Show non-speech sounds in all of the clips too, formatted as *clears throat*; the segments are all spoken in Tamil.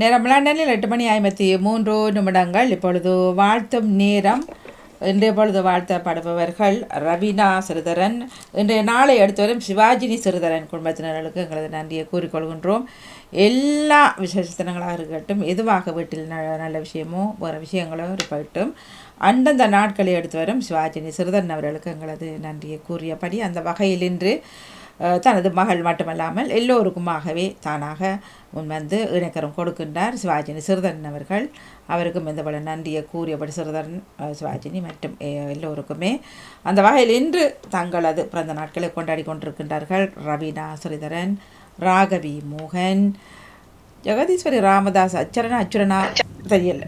நேரம் லண்டனில் எட்டு மணி ஐம்பத்தி மூன்று நிமிடங்கள். இப்பொழுது வாழ்த்தும் நேரம். இன்றைய பொழுது வாழ்த்தப்படுபவர்கள் ரவீனா சிறுதரன். இன்றைய நாளை எடுத்து வரும் சிவாஜினி சிறுதரன் குடும்பத்தினர்களுக்கு எங்களது நன்றியை கூறிக்கொள்கின்றோம். எல்லா விசேஷத்தினங்களாக இருக்கட்டும் எதுவாக வீட்டில் நல்ல நல்ல விஷயமோ வேறு விஷயங்களோ இருக்கட்டும் அந்தந்த நாட்களை எடுத்து வரும் சிவாஜினி சிறுதரன் அவர்களுக்கு எங்களது நன்றியை கூறியபடி அந்த வகையில் இன்று தனது மகள் மட்டுமல்லாமல் எல்லோருக்குமாகவே தானாக முன்வந்து இணைக்கரம் கொடுக்கின்றார் சிவாஜினி சிறுதரன் அவர்கள் அவருக்கும் இந்த போல நன்றியை கூறியபடி சிறுதரன் சிவாஜினி மற்றும் எல்லோருக்குமே அந்த வகையில் இன்று தங்களது பிறந்த நாட்களை கொண்டாடி கொண்டிருக்கின்றார்கள் ரவீனா ஸ்ரீதரன் ராகவி மோகன் ஜெகதீஸ்வரி ராமதாஸ் அச்சரனா அச்சுரனா தெரியல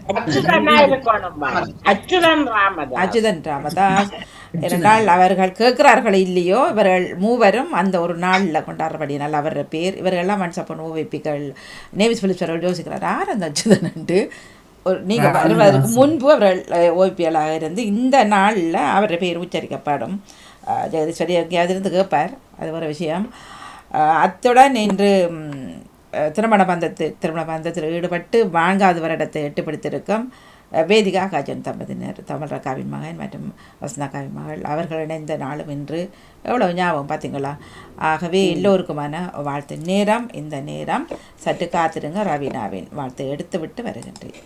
அச்சுதன் ராமதாஸ் ஏனென்றால் அவர்கள் கேட்கிறார்கள் இல்லையோ இவர்கள் மூவரும் அந்த ஒரு நாளில் கொண்டாடுறபடினால் அவரோட பேர் இவர்கள்லாம் மன்சப்பன் ஓவிப்பிகள் நேவிஸ் பிலிப்ஸ் அவர்கள் யோசிக்கிறார் யார் அந்த அச்சுதன்ட்டு ஒரு நீங்கள் வருவதற்கு முன்பு அவர்கள் ஓவிப்பியலாக இருந்து இந்த நாளில் அவருடைய பேர் உச்சரிக்கப்படும். ஜெகதீஸ்வரி எங்கேயாவது இருந்து கேட்பார். அது ஒரு விஷயம். அத்துடன் இன்று திருமண பந்தத்து திருமண பந்தத்தில் ஈடுபட்டு நான்காவது வருடத்தை எட்டு பிடித்திருக்கும் அஹ், வேதிகா காஜன் தம்பதியினர் தமிழ் ரக்காவின் மகன் மற்றும் வசந்தாக்காவின் மகள். அவர்கள் இணைந்த நாளும் இன்று எவ்வளவு ஞாபகம் பார்த்தீங்களா? ஆகவே எல்லோருக்குமான வாழ்த்து நேரம் இந்த நேரம் சற்று காத்திருங்க ரவீனாவின் வாழ்த்தை எடுத்துவிட்டு வருகின்றேன்.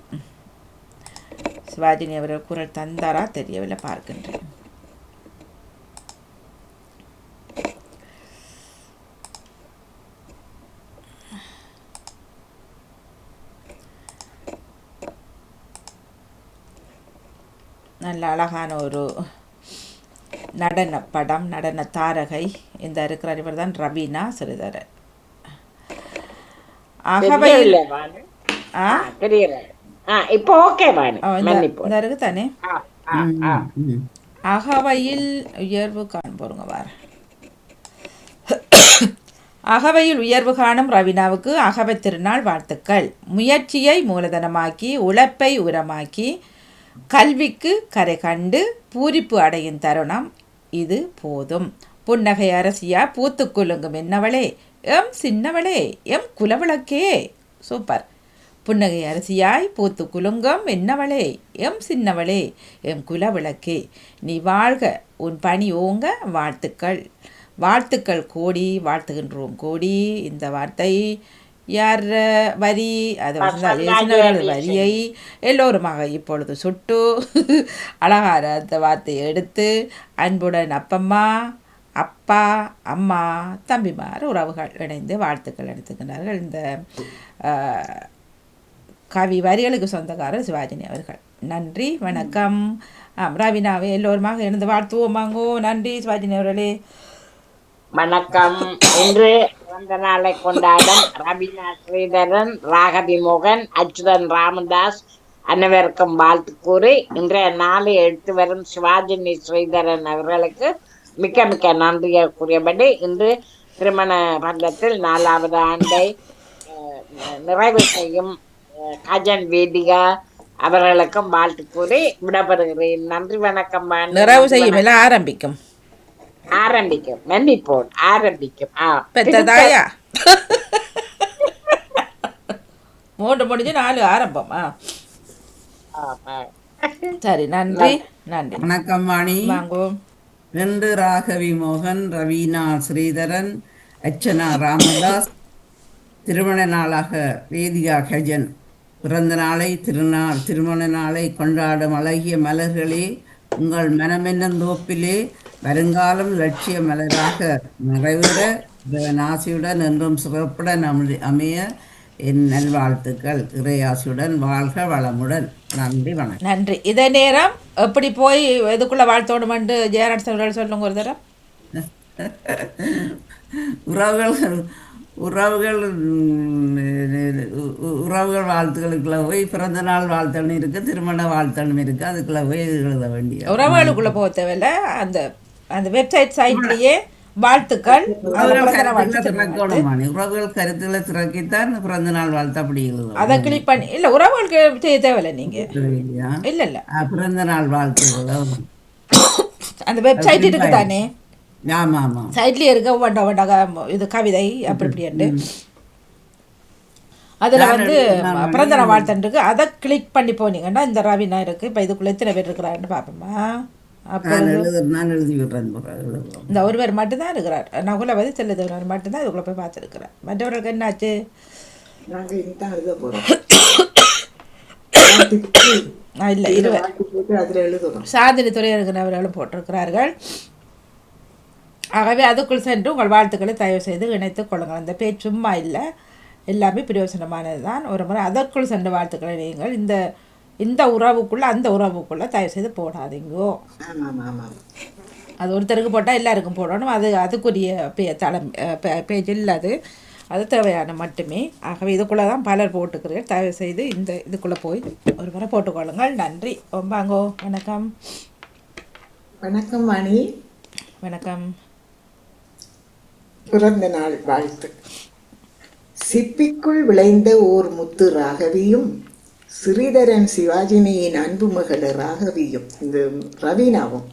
சிவாஜினி அவர்கள் குரல் தந்தாரா தெரியவில்லை பார்க்கின்றேன். நல்ல அழகான ஒரு நடன படம் நடன தாரகை. இந்த இருக்கிற இவர் தான் ரவீனா சிறிதரன் ஆகவே இப்போ ஓகே இருக்கு தானே ஆ, ஆ, ஆ. அகவையில் உயர்வு காணும் போருங்க வார. அகவையில் உயர்வு காணும் ரவினாவுக்கு அகவை திருநாள் வாழ்த்துக்கள். முயற்சியை மூலதனமாக்கி உழைப்பை உரமாக்கி கல்விக்கு கரை கண்டு பூரிப்பு அடையும் தருணம் இது போதும். புன்னகை அரசியா பூத்து குலுங்கும் என்னவளே? எம் சின்னவளே எம் குலவிளக்கே. சூப்பர். புன்னகை அரசியாய் பூத்து குலுங்கம் என்னவளே? எம் சின்னவளே எம் குலவிளக்கே. நீ வாழ்க உன் பணி ஓங்க வாழ்த்துக்கள். வாழ்த்துக்கள் கோடி வாழ்த்துகின்றோம் கோடி. இந்த வார்த்தை யார் வரி. அது வந்து வரியை எல்லோருமாக இப்பொழுது சுட்டு *laughs* அழகான அந்த வார்த்தையை எடுத்து அன்புடன் அப்பம்மா அப்பா அம்மா தம்பிமார் உறவுகள் இணைந்து வாழ்த்துக்கள் எடுத்துக்கின்றார்கள் இந்த கவி வரிகளுக்கு சொந்தக்காரர் சிவாஜினி அவர்கள். நன்றி வணக்கம். ஆம் ரவினாவே எல்லோருமாக இணைந்து வாழ்த்துவோமாங்கோ நன்றி சிவாஜினி அவர்களே. வணக்கம். இன்று பிறந்த நாளை கொண்டாடும் ரவீனா ஸ்ரீதரன் ராகவி மோகன் அச்சுதன் ராமதாஸ் அனைவருக்கும் வாழ்த்து கூறி இன்றைய நாளை எடுத்து வரும் சிவாஜினி ஸ்ரீதரன் அவர்களுக்கு மிக்க மிக்க நன்றியை கூறியபடி இன்று திருமண பந்தத்தில் நாலாவது ஆண்டை நிறைவு செய்யும் கஜன் வேதிகா அவர்களுக்கும் வாழ்த்து கூறி விடப்படுகிறேன் நன்றி வணக்கம். நிறைவு செய்யும் எல்லாம் ஆரம்பிக்கும். ஆரம்பிக்கும் மன்னிப்போம் ஆரம்பிக்கும் ஆ பெத்ததாயா மூன்று முடிஞ்சு நாலு ஆரம்பம். சரி நன்றி நன்றி வணக்கம் வாணி வாங்கோ ரெண்டு ராகவி மோகன் ரவீனா ஸ்ரீதரன் அர்ச்சனா ராமதாஸ் திருமண நாளாக வேதிகா கஜன் பிறந்த நாளை திருநாள் திருமண நாளை கொண்டாடும் அழகிய மலர்களே உங்கள் மனமென்னும் தோப்பிலே வருங்காலம் லட்சிய மலராக நிறைவேற ஆசியுடன் என்றும் சிறப்புடன் அமி- அமைய என் நல்வாழ்த்துக்கள். இறையாசியுடன் வாழ்க வளமுடன். நன்றி வணக்கம். நன்றி. இதே நேரம் எப்படி போய் இதுக்குள்ள வாழ்த்தோடுமென்று ஜெயராஜ் அவர்கள் சொல்லுங்க ஒரு தரம். *laughs* உறவுகள் உறவுகள் உறவுகள் வாழ்த்துக்களுக்குள்ள போய் பிறந்த நாள் வாழ்த்தணும் இருக்கு திருமண வாழ்த்தணும் இருக்கு அதுக்குள்ள போய் எழுத வேண்டிய உறவுகளுக்குள்ள போக தேவையில்ல. அந்த அந்த வெப்சைட் சைட்லயே வாழ்த்துக்கள். உறவுகள் கருத்துக்களை வாழ்த்து. உறவுகள் திறக்கித்தான் இந்த பிறந்த நாள் வாழ்த்து அப்படி அதை கிளிக் பண்ணி இல்ல உறவுகளுக்கு செய்ய தேவையில்ல நீங்க. இல்ல இல்ல. பிறந்த நாள் வாழ்த்துக்களை. அந்த வெப்சைட் இருக்கு தானே ஆமா ஆமா. சைட்லயே இருக்க. ஒவ்வொண்ட ஒவ்வொண்ட இது கவிதை அப்படி இப்படின்ட்டு அதில் வந்து எழுதி- நான் பிறந்த நாள் வாழ்த்துருக்கு அதை கிளிக் பண்ணி போனீங்கன்னா இந்த ரவினா இருக்குது இப்போ இதுக்குள்ளே எத்தனை பேர் இருக்கிறாருன்னு பார்ப்போமா. நான் எழுத விடுறேன் இந்த ஒருவர் மட்டும்தான் இருக்கிறார். நகுல வந்து செல்லுதவர் மட்டும்தான் இதுக்குள்ளே போய் பார்த்துருக்குறார் மற்றவர்களுக்கு என்னாச்சு? நாங்கள் இனிதான் எழுத போகிறோம் இல்லை இருவர். சாதனை துறை இருக்கிறவர்களும் போட்டிருக்கிறார்கள். ஆகவே அதுக்குள் சென்று உங்கள் வாழ்த்துக்களை தயவு செய்து இணைத்துக் கொள்ளுங்கள். அந்த பேர் சும்மா இல்லை. எல்லாமே பிரயோசனமானது தான் ஒரு முறை அதற்குள் சென்ற வாழ்த்துக்களை நீங்கள் இந்த இந்த உறவுக்குள்ளே அந்த உறவுக்குள்ளே தயவு செய்து போடாதீங்கோ. அது ஒருத்தருக்கு போட்டால் எல்லாருக்கும் போடணும். அது அதுக்குரிய பே தளம் பேஜ் இல்லை அது. அது தேவையான மட்டுமே. ஆகவே இதுக்குள்ளே தான் பலர் போட்டுக்கிறீர்கள். தயவு செய்து இந்த இதுக்குள்ளே போய் ஒரு முறை போட்டுக்கொள்ளுங்கள். நன்றி. ரொம்பாங்கோ வணக்கம். வணக்கம் மணி. வணக்கம். பிறந்த நாள் வாழ்த்து. சிப்பிக்குள் விளைந்த ஓர் முத்து ராகவியும் ஸ்ரீதரன் சிவாஜினியின் அன்பு மகள் ராகவியும் இந்த ரவீனாவும்.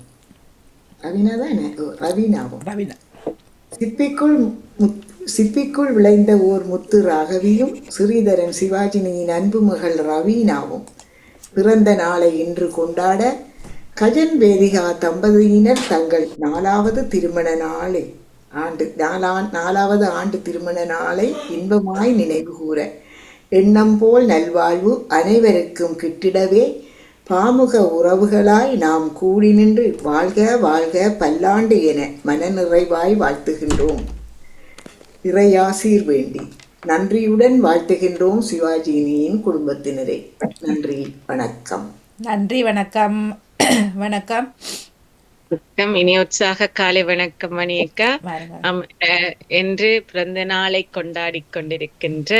ரவீனா தானே ரவீனாவும். ரவினா. சிப்பிக்குள் சிப்பிக்குள் விளைந்த ஓர் முத்து ராகவியும் ஸ்ரீதரன் சிவாஜினியின் அன்பு மகள் ரவீனாவும். பிறந்த நாளை இன்று கொண்டாட கஜன் வேதிகா தம்பதியினர் தங்கள் நாலாவது திருமண நாளை ஆண்டு நாலா நாலாவது ஆண்டு திருமண நாளை இன்பமாய் நினைவு கூற எண்ணம் போல் நல்வாழ்வு அனைவருக்கும் கிட்டிடவே பாமுக உறவுகளாய் நாம் கூடி நின்று வாழ்க வாழ்க பல்லாண்டு என மனநிறைவாய் வாழ்த்துகின்றோம். இறையாசீர் வேண்டி நன்றியுடன் வாழ்த்துகின்றோம் சிவாஜினியின் குடும்பத்தினரை. நன்றி வணக்கம். நன்றி வணக்கம். வணக்கம். வணக்கம். இனி உற்சாக காலை வணக்கம் மணியக்கா. இன்று பிறந்த நாளை கொண்டாடி கொண்டிருக்கின்ற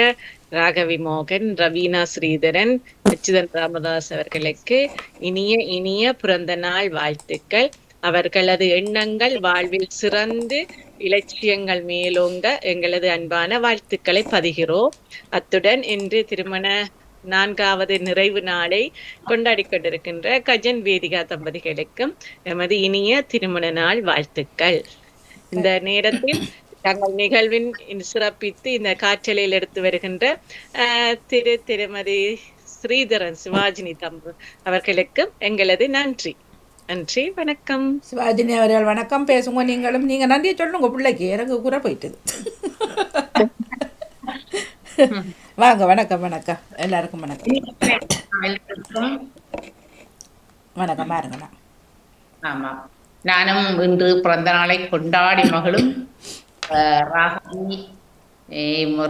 ராகவி மோகன் ரவீனா ஸ்ரீதரன் அச்சுதன் ராமதாஸ் அவர்களுக்கு இனிய இனிய பிறந்த நாள் வாழ்த்துக்கள். அவர்களது எண்ணங்கள் வாழ்வில் சிறந்து இலட்சியங்கள் மேலோங்க எங்களது அன்பான வாழ்த்துக்களை பதிகிறோம். அத்துடன் இன்று திருமண நான்காவது நிறைவு நாளை கொண்டாடி கொண்டிருக்கின்ற கஜன் வேதிகா தம்பதிகளுக்கும் எமது இனிய திருமண நாள் வாழ்த்துக்கள். இந்த நேரத்தில் தங்கள் நிகழ்வின் சிறப்பித்து இந்த காற்றலையில் எடுத்து வருகின்ற அஹ், திரு திருமதி ஸ்ரீதரன் சிவாஜினி தம்பு அவர்களுக்கும் எங்களது நன்றி. நன்றி வணக்கம். சிவாஜினி அவர்கள் வணக்கம் பேசுங்க. நீங்களும் நீங்க நன்றியை சொல்லுங்க. பிள்ளைக்கு எனக்கு கூட போயிட்டது. *laughs* வாங்க வணக்கம் வணக்கம். எல்லாருக்கும் வணக்கம். வணக்கம் பாருங்கண்ணா ஆமா. நானும் இன்று பிறந்த நாளை கொண்டாடி மகளும் அஹ், ராகவி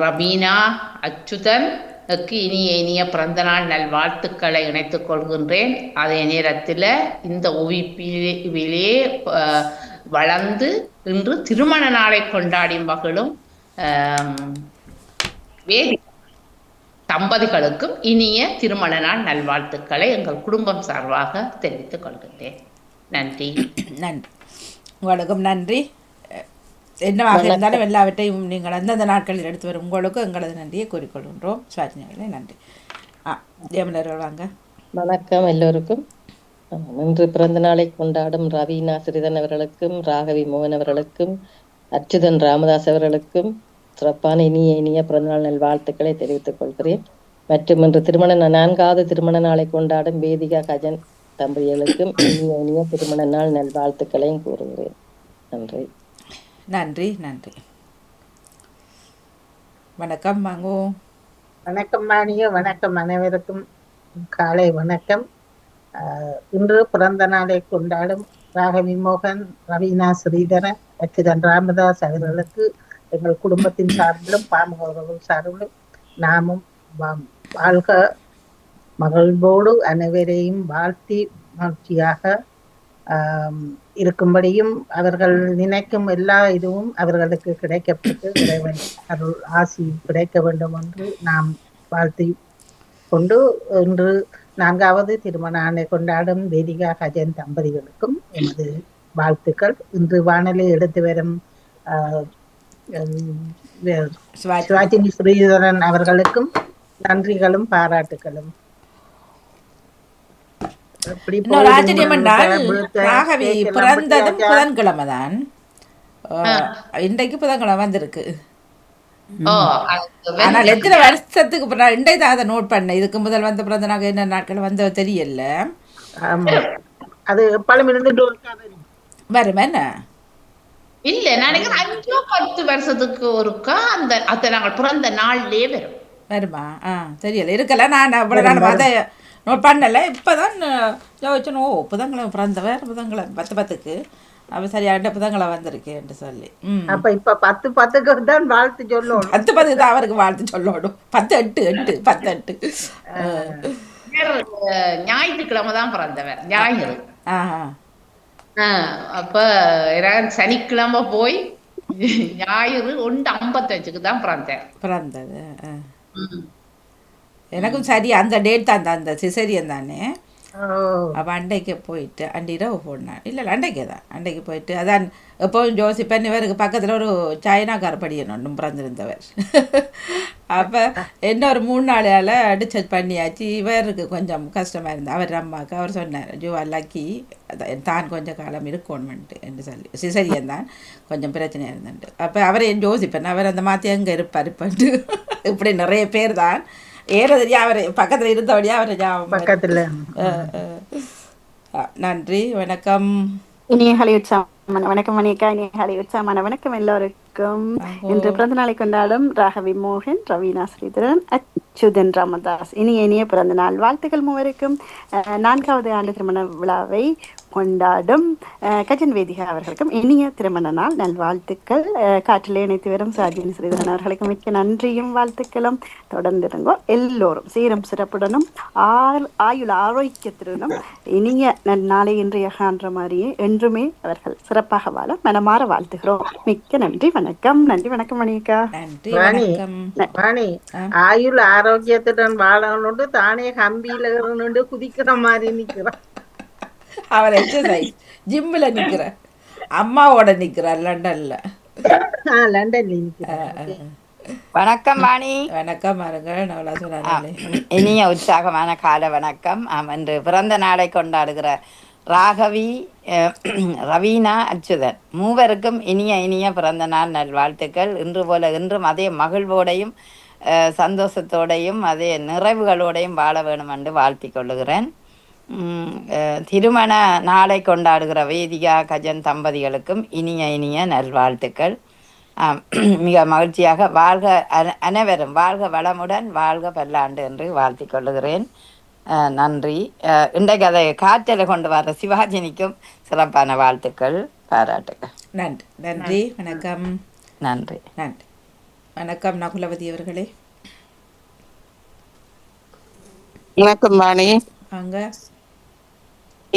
ரபீனா அச்சுதன் க்கு இனிய இனிய பிறந்த நாள் நல்வாழ்த்துக்களை இணைத்துக் கொள்கின்றேன். அதே நேரத்தில் இந்த ஒவிப்பிலே வளர்ந்து இன்று திருமண நாளை கொண்டாடி மகளும் வேதி தம்பதிகளுக்கும் இனிய திருமண நாள் நல்வாழ்த்துக்களை எங்கள் குடும்பம் சார்பாக தெரிவித்துக் கொள்கின்றேன். நன்றி. நன்றி. உங்களுக்கும் நன்றி. என்னவாக இருந்தாலும் எல்லாவற்றையும் நீங்கள் அந்தந்த நாட்களில் எடுத்து வரும் உங்களுக்கும் எங்களது நன்றியை கூறிக்கொள்கின்றோம். சிவாஜினி அவர்களே நன்றி. ஆ ஜெயமலர்கள் வாங்க. வணக்கம் எல்லோருக்கும். இன்று பிறந்த நாளை கொண்டாடும் ரவீனா சிறிதன் அவர்களுக்கும் ராகவி மோகன் அவர்களுக்கும் அச்சுதன் ராமதாஸ் அவர்களுக்கும் சிறப்பான இனிய இனிய பிறந்தநாள் நல் வாழ்த்துக்களை தெரிவித்துக் கொள்கிறேன். மற்றும் இன்று திருமண நான்காவது திருமண நாளை கொண்டாடும் வேதிகா கஜன் தம்பதிகளுக்கும் இனிய இனிய திருமண நாள் நல் வாழ்த்துக்களையும் கூறுகிறேன். நன்றி. நன்றி நன்றி. வணக்கம் வாங்கோ வணக்கம் மாணிய. வணக்கம் அனைவருக்கும். காலை வணக்கம். ஆஹ் இன்று பிறந்த நாளை கொண்டாடும் ராகவி மோகன் ரவீனா ஸ்ரீதரன் அச்சுதன் ராமதாஸ் அவர்களுக்கு எங்கள் குடும்பத்தின் சார்பிலும் பாமகர்களும் சார்பிலும் நாமும் வா- வாழ்க மகிழ்வோடு அனைவரையும் வாழ்த்தி மகிழ்ச்சியாக இருக்கும்படியும் அவர்கள் நினைக்கும் எல்லா இதுவும் அவர்களுக்கு கிடைக்கப்பட்டு இறைவன் அருள் ஆசி கிடைக்க வேண்டும் என்று நாம் வாழ்த்தி கொண்டு இன்று நான்காவது திருமண ஆணை கொண்டாடும் வேதிகா கஜன் தம்பதிகளுக்கும் எனது வாழ்த்துக்கள். இன்று வானொலி எடுத்து வரும் சிவாஜினி ஸ்ரீதரன் அவர்களுக்கும் நன்றிகளும் பாராட்டுகளும். ஆச்சரியம் என்றால் ராகவி பிறந்ததும்? புதன்கிழமை தான். இன்றைக்கு புதன்கிழமை வந்திருக்கு. ஆனால் எத்தனை வருஷத்துக்கு அப்புறம் இண்டை தான் அதை நோட் பண்ணேன். இதுக்கு முதல் வந்த பிறந்த நாங்கள் என்ன நாட்கள் வந்த தெரியல. ஆமா. அது இருக்காது வரும் என்ன? இல்ல நான் நினைக்கிறேன் அஞ்சோ பத்து வருஷத்துக்கு ஒருக்கா அந்த அந்த நாங்கள் பிறந்த நாள்லயே வரும். வருமா? ஆ தெரியல. இருக்கல நான் அவ்வளோ நாள் அதை நோட் பண்ணலை. இப்போ தான் யோசிச்சேன் ஓ புதன்கிழமை பிறந்தவர் புதன்கிழமை பத்து பத்துக்கு. அப்போ சரியாண்ட புதன்கிழமை வந்திருக்கேன்ட்டு சொல்லி. அப்ப இப்ப பத்து பத்துக்கு தான் வாழ்த்து சொல்லணும். பத்து பத்துக்கு தான் அவருக்கு வாழ்த்து சொல்லணும். பத்து எட்டு எட்டு பத்து எட்டு. ஞாயிற்றுக்கிழமை தான் பிறந்தவர். ஞாயிறு. ஆஹ், அப்ப சனிக்கிழமை போய் ஞாயிறு ஒன்று ஐம்பத்தஞ்சுக்கு தான் பிறந்தேன். பிறந்தது. எனக்கும் சரி அந்த டேட் தான் அந்த- அந்த சிசரியன் தானே? அப்போ அண்டைக்கு போயிட்டு அண்டிரவு இரவு இல்லை இல்லை அண்டைக்கே தான் அண்டைக்கு போயிட்டு அதான் எப்போவும் ஜோசிப்பன் இவருக்கு பக்கத்தில் ஒரு சைனாக்கார படியன் ஒன்றும் பிறந்திருந்தவர் அப்போ என்ன ஒரு மூணு நாளையால் டிஸ்சார்ஜ் பண்ணியாச்சு இவருக்கு கொஞ்சம் கஷ்டமாக இருந்தது அவர் அம்மாவுக்கு அவர் சொன்னார் ஜோ லக்கி தான் கொஞ்சம் காலம் இருக்கணுமென்ட்டு என்று சொல்லி சிசரியன் தான் கொஞ்சம் பிரச்சனையாக இருந்துட்டு அப்போ அவரை என் ஜோசிப்பன் அவர் அந்த மாற்றி அங்கே இருப்பார் இப்பன்ட்டு இப்படி நிறைய பேர் தான் ஏற தெரியா அவர் பக்கத்தில் இருந்தபடியா அவர் ஞாபகம். பக்கத்துல. நன்றி வணக்கம். இனிய ஹலி உற்சாகமான வணக்கம் மணியக்கா இனிய ஹலி உற்சாகமான வணக்கம் எல்லோருக்கும். இன்று பிறந்த நாளை கொண்டாடும் ராகவி மோகன் ரவீனா ஸ்ரீதரன் அச்சுதன் ராமதாஸ். இனிய இனிய பிறந்த நாள் வாழ்த்துக்கள் மூவருக்கும். அஹ், நான்காவது ஆண்டு திருமண விழாவை கொண்டாடும் அஹ், கஜன் வேதிகா அவர்களுக்கும் இனிய திருமண நாள். நல்வாழ்த்துக்கள். அஹ், காற்றிலே இணைத்து வரும் சாஜினி ஸ்ரீதரன் அவர்களுக்கும் மிக்க நன்றியும் வாழ்த்துக்களும். தொடர்ந்து இருங்கோ எல்லோரும் சீரம் சிறப்புடனும் ஆள் ஆயுள் ஆரோக்கியத்துடனும் இனிய நன்னாளை இன்றைய காண்ற மாதிரியே என்றுமே அவர்கள் சிறப்பாக வாழ மனமாற வாழ்த்துகிறோம். மிக்க நன்றி வணக்கம். நன்றி வணக்கம் வணக்கம். ராணி ஆயுள் ஆரோக்கியத்துடன் வாழணுண்டு தானே கம்பியில இருந்து குதிக்கிற மாதிரி நிக்கிறான் அவர் எக்ஸசைஸ் ஜிம்மில் நிற்கிற அம்மாவோட நிற்கிறார் லண்டனில். வணக்கம் வாணி. வணக்கம் இனிய உற்சாகமான கால வணக்கம். ஆம், இன்று பிறந்த நாளை கொண்டாடுகிற ராகவி ரவீனா அச்சுதன். மூவருக்கும் இனிய இனிய பிறந்த நாள் நல்வாழ்த்துக்கள். இன்று போல இன்றும் அதே மகிழ்வோடையும் அஹ், சந்தோஷத்தோடையும் அதே நிறைவுகளோடையும் வாழ வேணும் என்று வாழ்த்திக் கொள்ளுகிறேன். திருமண நாளை கொண்டாடுகிற வேதிகா கஜன் தம்பதிகளுக்கும் இனிய இனிய நல்வாழ்த்துக்கள். *clears throat* மிக மகிழ்ச்சியாக வாழ்க அன- அனைவரும் வாழ்க வளமுடன் வாழ்க பல்லாண்டு என்று வாழ்த்திக் கொள்ளுகிறேன். நன்றி. இன்றைக்கு அதை காற்றில் கொண்டு வர சிவாஜினிக்கும் சிறப்பான வாழ்த்துக்கள் பாராட்டுகள். நன்றி நன்றி வணக்கம். நன்றி. நன்றி. வணக்கம் நகுலவதி அவர்களே. வணக்கம் வாணி. வாங்க.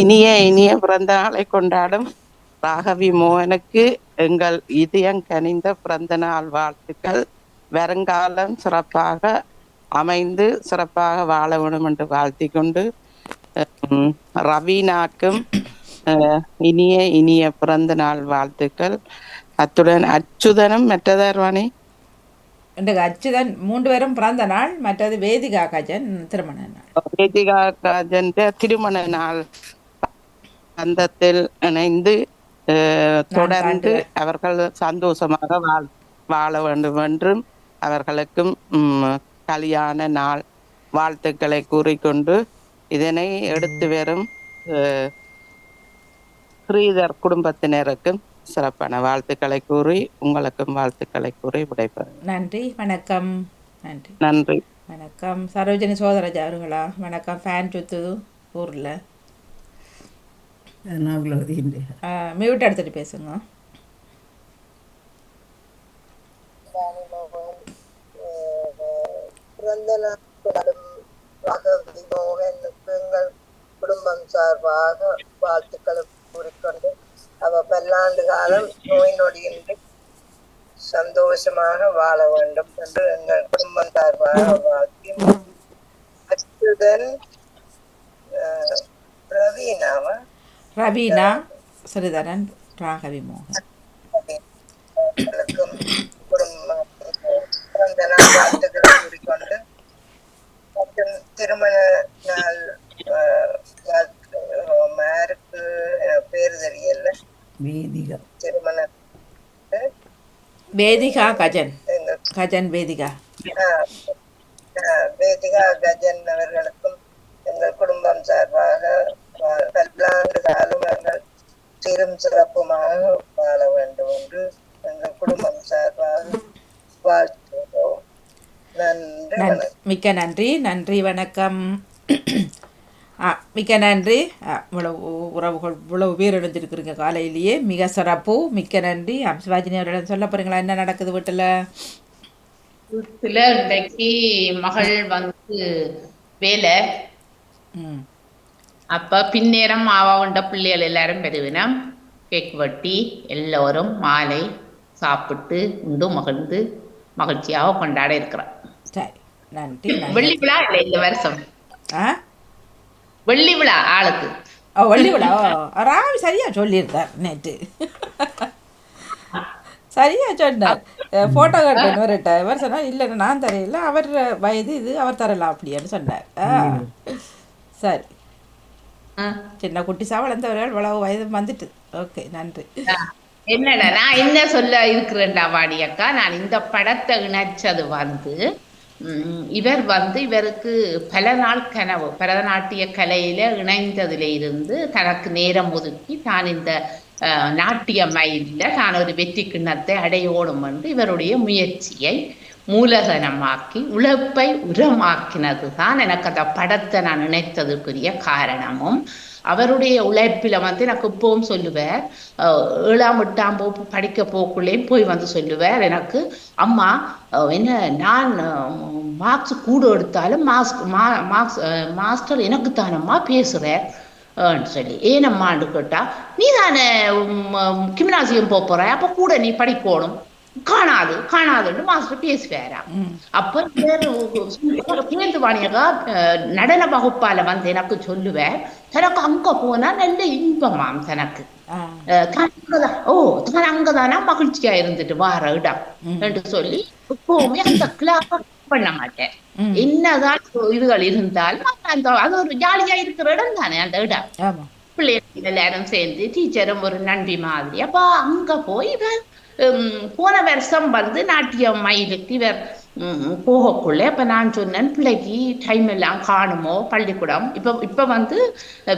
இனிய இனிய பிறந்த நாளை கொண்டாடும் ராகவி மோகனுக்கு எங்கள் இதயம் கனிந்த பிறந்த நாள் வாழ்த்துக்கள். வருங்காலம் சிறப்பாக அமைந்து சிறப்பாக வாழ வேண்டும் என்று வாழ்த்தி கொண்டு ரவீனாக்கும் இனிய இனிய பிறந்த நாள் வாழ்த்துக்கள். அத்துடன் அச்சுதனும் மற்றதார் வாணி? இன்றைக்கு அச்சுதன் மூன்று பேரும் பிறந்த நாள் மற்றது வேதிகா கஜன் திருமண நாள். வேதிகா ராஜன் திருமண நாள். பந்தத்தில் இணைந்து தொடர்ந்து அவர்கள் சந்தோஷமாக வாழ் வாழ வேண்டும் என்றும் அவர்களுக்கும் கல்யாண நாள் வாழ்த்துக்களை கூறிக்கொண்டு இதனை எடுத்து வரும் ஸ்ரீதர் குடும்பத்தினருக்கும் சிறப்பான வாழ்த்துக்களை கூறி உங்களுக்கும் வாழ்த்துக்களை கூறி விடைபெறும் நன்றி வணக்கம். நன்றி. நன்றி. வணக்கம். சரோஜினி சோதரஜா அவர்களா? வணக்கம். ஃபேன் சுத்து ஊரில். நாகலவதியின் மியூட் எடுத்துட்டு பேசுங்க. பிறந்த எங்கள் குடும்பம் சார்பாக வாழ்த்துக்களை கூறிக்கொண்டு அவ பல்லாண்டு காலம் நோய் நொடியின்றி சந்தோஷமாக வாழ வேண்டும் என்று எங்கள் குடும்பம் சார்பாக வாழ்த்தி அச்சுதன் அஹ், பிரவீனாவா ரவீனா ஸ்ரீதரன் ராகவி மோகன். மற்றும் திருமண நாள் எனக்கு பேர் தெரியல வேதிகா. திருமண வேதிகா கஜன். கஜன் வேதிகா. வேதிகா கஜன் அவர்களுக்கும் எங்கள் குடும்பம் சார்பாக பல்லாண்டு காலம் அவர்கள் சீரும் சிறப்புமாக வாழ வேண்டும் என்று எங்கள் குடும்பம் சார்பாக வாழ்த்துகிறோம் நன்றி. நன்றி வணக்கம் மிக்க நன்றி. நன்றி வணக்கம். மிக்க நன்றி. இவ்வளவு உறவுகள் இவ்வளவு பேர் எழுந்திருக்கிறீங்க காலையிலேயே. மிக சிறப்பு. மிக்க நன்றி. ஆ, சிவாஜினி அவர்களிடம் சொல்ல போறீங்களா? என்ன நடக்குது வீட்டில்? வீட்டுல இன்றைக்கு மகள் வந்து வேலை. அப்ப பின்னேரம் மாவாவுண்ட பிள்ளைகள் எல்லாரும் பெருவினம் கேக் வெட்டி எல்லோரும் மாலை சாப்பிட்டு உண்டு மகிழ்ந்து மகிழ்ச்சியாக கொண்டாட இருக்கிறோம் சரி நன்றி வெள்ளி விழா இல்லை இந்த வருஷம்? வெள்ளி விழா ஆளுக்கு. ஓ வள்ளி விழா. ராவி சரியா சொல்லியிருந்தார் நேற்று. சரியா சொன்னார். ஃபோட்டோ காட்டு இவர்கிட்ட. இவர் சொன்னார் இல்லை நான் தரையில. அவர் வயது இது அவர் தரலாம் அப்படின்னு சொன்னார். சரி. சின்ன குட்டி வளர்ந்தவர்கள் இவ்வளவு வயது வந்துட்டு. ஓகே நன்றி. என்னடா நான் என்ன சொல்ல இருக்கிறேன்டா வாடி அக்கா. நான் இந்த படத்தை இணைச்சது வந்து இவர் வந்து இவருக்கு பல நாள் கனவு பரதநாட்டிய கலையில இணைந்ததுல இருந்து தனக்கு நேரம் ஒதுக்கி தான் இந்த நாட்டிய மயிலில் தான் ஒரு வெற்றி கிண்ணத்தை அடையோடும் என்று இவருடைய முயற்சியை மூலதனமாக்கி உழைப்பை உரமாக்கினது தான் எனக்கு அந்த படத்தை நான் நினைத்ததுக்குரிய காரணமும். அவருடைய உழைப்பில் வந்து எனக்கு இப்பவும் சொல்லுவார் ஏழாம் எட்டாம் போ படிக்க போக்குள்ளேயும் போய் வந்து சொல்லுவார் எனக்கு அம்மா என்ன நான் மார்க்ஸ் கூட எடுத்தாலும் மாஸ்க் மா மார்க்ஸ் மாஸ்டர் எனக்கு தானம்மா பேசுகிறார் சொல்லி ஏனம்மான்னு கேட்டா நீ தானே கிம்னாசியம் போகிற அப்போ அப்ப கூட நீ படிக்கணும். காணாது காணாதுன்னு மாஸ்டர் பேசுவாரா? அப்ப வேறு பேருந்து வாணியகா நடன வகுப்பால வந்து எனக்கு சொல்லுவேன் தனக்கு அங்க போனா நல்ல இன்பமாம் தனக்கு. ஓ தான் அங்கதானா மகிழ்ச்சியா இருந்துட்டு வார இடம் என்று சொல்லி எப்பவுமே அந்த கிளாஸ் பண்ண மாட்டேன். என்னதான் இதுகள் இருந்தாலும் அந்த அது ஒரு ஜாலியா இருக்கிற இடம் தானே அந்த இடம். பிள்ளைகள் எல்லாரும் சேர்ந்து டீச்சரும் ஒரு நண்பி மாதிரி அப்ப அங்க போய் உம், போன வருஷம் வந்து நாட்டிய மயிலுக்கு இவர் போகக்குள்ள இப்ப நான் சொன்னேன் பிள்ளைக்கு டைம் எல்லாம் காணுமோ பள்ளிக்கூடம்? இப்ப இப்ப வந்து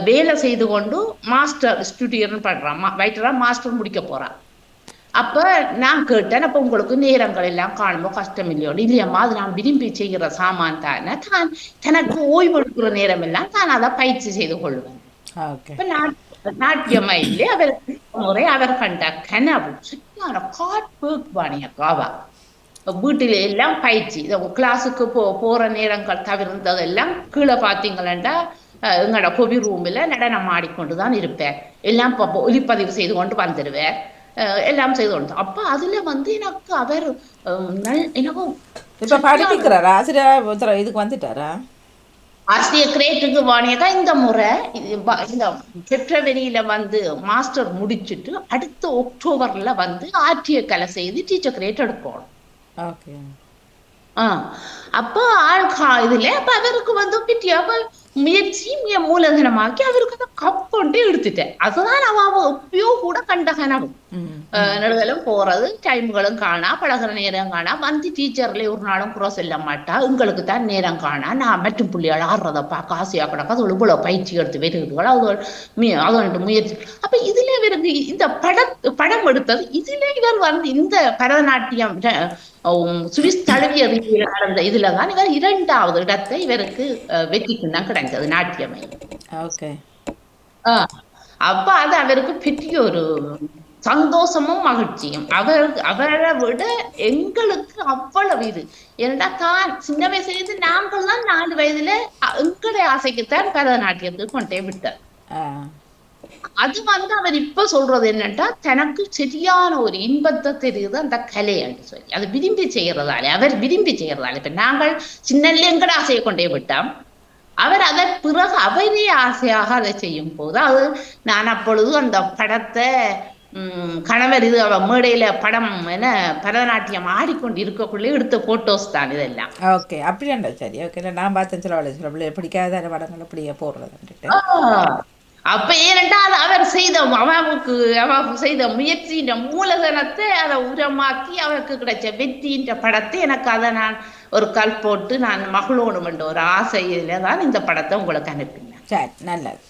வேலை செய்து கொண்டு மாஸ்டர் ஸ்டுடியோன்னு பண்றான் வைட்டரா மாஸ்டர் முடிக்க போறான் அப்ப நான் கேட்டேன் அப்ப உங்களுக்கு நேரங்கள் எல்லாம் காணுமோ? கஷ்டம் இல்லையோன்னு. இல்லையம்மா அது நான் விரும்பி செய்கிற சாமான் தானே. தான் தனக்கு ஓய்வு எடுக்கிற நேரம் எல்லாம் தான் அதை பயிற்சி செய்து கொள்வேன். இப்ப நாட்- நாட்டியமயிலே அவர் முறை அவர் கண்ட கனவு சரியான காட்பேக் காவா. வீட்டில எல்லாம் பயிற்சி. இந்த கிளாஸுக்கு போ போற நேரங்கள் தவிர்ந்ததெல்லாம் கீழே பார்த்தீங்களா எங்களோட கொபி ரூமில் நடனம் ஆடிக்கொண்டு தான் இருப்பேன். எல்லாம் இப்போ ஒலிப்பதிவு செய்து கொண்டு வந்துடுவேன். எல்லாம் செய்து கொண்டு. அப்ப அதுல வந்து எனக்கு அவர் எனக்கும் நல்- எனக்கு இப்ப ஆசிரியர் இதுக்கு வந்துட்டாரா? ஆசிரியர் கிரேட்டுக்கு வாணியக்கா இந்த முறை. இந்த பிப்ரவரியில வந்து மாஸ்டர் முடிச்சிட்டு அடுத்த அக்டோபர்ல வந்து ஆர்டிஏ கலை செய்து டீச்சர் கிரேட் எடுக்கணும். அப்போ ஆள் கா இதுல அப்ப அவருக்கு வந்து பிட்டி அப்ப முயற்சி மிக மூலதனமாக்கி அவருக்கு அந்த கப் கொண்டு எடுத்துட்டேன் அதுதான் அவ எப்பயோ கூட கண்ட நடுகளும் போறது டைம்களும் காணா பழகுற நேரம் காணா வந்து டீச்சர்ல ஒரு நாளும் குறை சொல்ல மாட்டா உங்களுக்கு தான் நேரம் காணா நான் மற்றும் புள்ளிகள் ஆடுறத பார்க்க ஆசையா கிடக்கு அது இவ்வளவு பயிற்சி எடுத்து வருகிறீர்கள் அது அதோட முயற்சி அப்ப இதுல இவருக்கு இந்த பட படம் எடுத்தது இதுல இவர் வந்து இந்த பரதநாட்டியம் சுவிஸ் தழுவிய ரீதியில நடந்த இதுல தான் இவர் இரண்டாவது இடத்தை இவருக்கு வெற்றிக்கு தான் கிடைச்சது நாட்டியமை ஓகே அப்ப அது அவருக்கு பெரிய ஒரு சந்தோஷமும் மகிழ்ச்சியும். அவர் அவரை விட எங்களுக்கு அவ்வளவு இது. ஏன்னா தான் சின்ன வயசுல இருந்து நாங்கள் தான் நாலு வயதுல எங்களுடைய ஆசைக்குத்தான் பரதநாட்டியத்துக்கு கொண்டே விட்டார். அது வந்து அவர் இப்ப சொல்றது என்னன்னா தனக்கு சரியான ஒரு இன்பத்தை தெரியுது அந்த கலைன்னு சொல்லி அது விரும்பி செய்யறதாலே அவர் விரும்பி செய்யறதாலே. இப்ப நாங்கள் சின்னல்ல எங்கட ஆசையை கொண்டே விட்டோம். அவர் அதன் பிறகு அவரே ஆசையாக அதை செய்யும் போது அது நான் அப்பொழுது அந்த படத்தை கணவர் இது அவ மேடையில படம் என்ன பரதநாட்டியம் ஆடிக்கொண்டு இருக்கக்குள்ளே எடுத்த போட்டோஸ் தான் இதெல்லாம். ஓகே அப்படியாண்டா சரி. ஓகே நான் பார்த்தேன் சில வேலை சில பிள்ளை பிடிக்காத படங்கள் அப்படியே போடுறதுன்ட்டு ஆ, அப்ப ஏனென்றால் அவர் செய்த அவனுக்கு அவன் செய்த முயற்சியின் மூலதனத்தை அதை உரமாக்கி அவருக்கு கிடைச்ச வெற்றின்ற படத்தை எனக்கு அதை நான் ஒரு கல் போட்டு நான் மகளோடும் என்ற ஒரு ஆசையில தான் இந்த படத்தை உங்களுக்கு அனுப்பினேன். சரி நல்லது.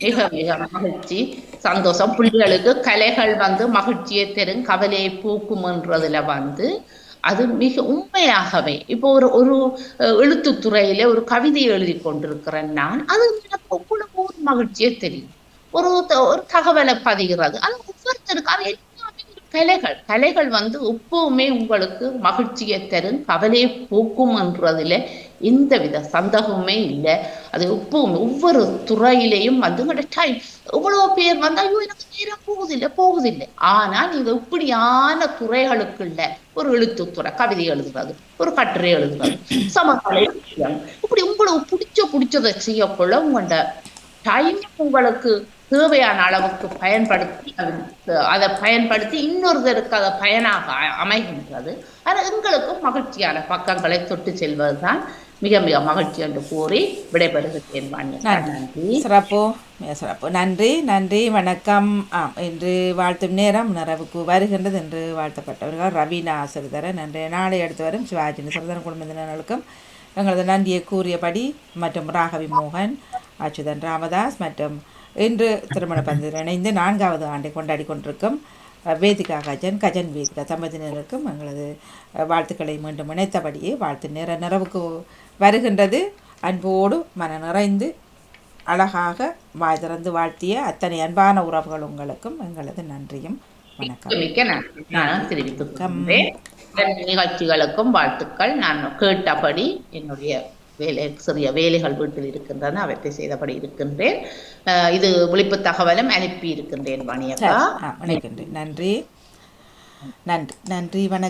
மிக மிக மகிழ்ச்சி. சந்தோஷம். பிள்ளைகளுக்கு கலைகள் வந்து மகிழ்ச்சியை தரும் கவலையை போக்கும்ன்றதுல வந்து அது மிக உண்மையாகவே இப்போ ஒரு ஒரு எழுத்துத்துறையில ஒரு கவிதை எழுதி கொண்டிருக்கிறேன் நான். அது எனக்கு ஒரு மகிழ்ச்சியே தெரியும். ஒரு த- ஒரு தகவலை பதிகிறது. அது ஒவ்வொருத்தருக்கு அது எல்லாமே ஒரு கலைகள். கலைகள் வந்து எப்பவுமே உங்களுக்கு மகிழ்ச்சியை தரும் கவலையை எந்த வித சந்தேகமுமே இல்லை. அது எப்பவுமே ஒவ்வொரு துறையிலையும் வந்து உங்களோட டைம் எவ்வளவு பேர் வந்து ஐயோ எனக்கு நேரம் போகுதில்லை போகுதில்லை ஆனா நீங்க இப்படியான துறைகளுக்குள்ள ஒரு எழுத்துத்துறை கவிதை எழுதுறது ஒரு கட்டுரை எழுதுறது சமகால இலக்கியம் இப்படி உங்களுக்கு பிடிச்ச பிடிச்சதை செய்யக்குள்ள உங்களோட டைம் உங்களுக்கு தேவையான அளவுக்கு பயன்படுத்தி அது- அதை பயன்படுத்தி இன்னொருத்தருக்கு அதை பயனாக அமைகின்றது. ஆனால் எங்களுக்கும் மகிழ்ச்சியான பக்கங்களை தொட்டு செல்வதுதான். மிக மிக மகிழ்ச்சி என்று கூறி விடைபெறுகிறேன். நன்றி. சிறப்பு. சிறப்பு. நன்றி நன்றி வணக்கம். ஆம் இன்று வாழ்த்தும் நேரம் நிறைவுக்கு வருகின்றது என்று வாழ்த்தப்பட்டவர்கள் ரவீனா சிறிதரன் நன்றி நாளை அடுத்து வரும் சிவாஜி சிறிதரன் குடும்பத்தினர்களுக்கும் எங்களது நன்றியை கூறியபடி மற்றும் ராகவி மோகன் அச்சுதன் ராமதாஸ் மற்றும் இன்று திருமண பந்தில் இணைந்து நான்காவது ஆண்டை கொண்டாடி கொண்டிருக்கும் வேதிகா கஜன் கஜன் வேதிகா தம்பதியினருக்கும் எங்களது வாழ்த்துக்களை மீண்டும் இணைத்தபடியே வாழ்த்து நிற நிறைவுக்கு வருகின்றது. அன்போடு மன நிறைந்து அழகாக வாய் திறந்து வாழ்த்திய அத்தனை அன்பான உறவுகள் உங்களுக்கும் எங்களது நன்றியும் வணக்கம். நிகழ்ச்சிகளுக்கும் வாழ்த்துக்கள். நான் கேட்டபடி என்னுடைய வேலை சிறிய வேலைகள் வீட்டில் இருக்கின்றன அவற்றை செய்தபடி இருக்கின்றேன். இது விழிப்பு தகவலும் அனுப்பி இருக்கின்றேன் சரி. நன்றி. நன்றி. நன்றி வணக்கம்.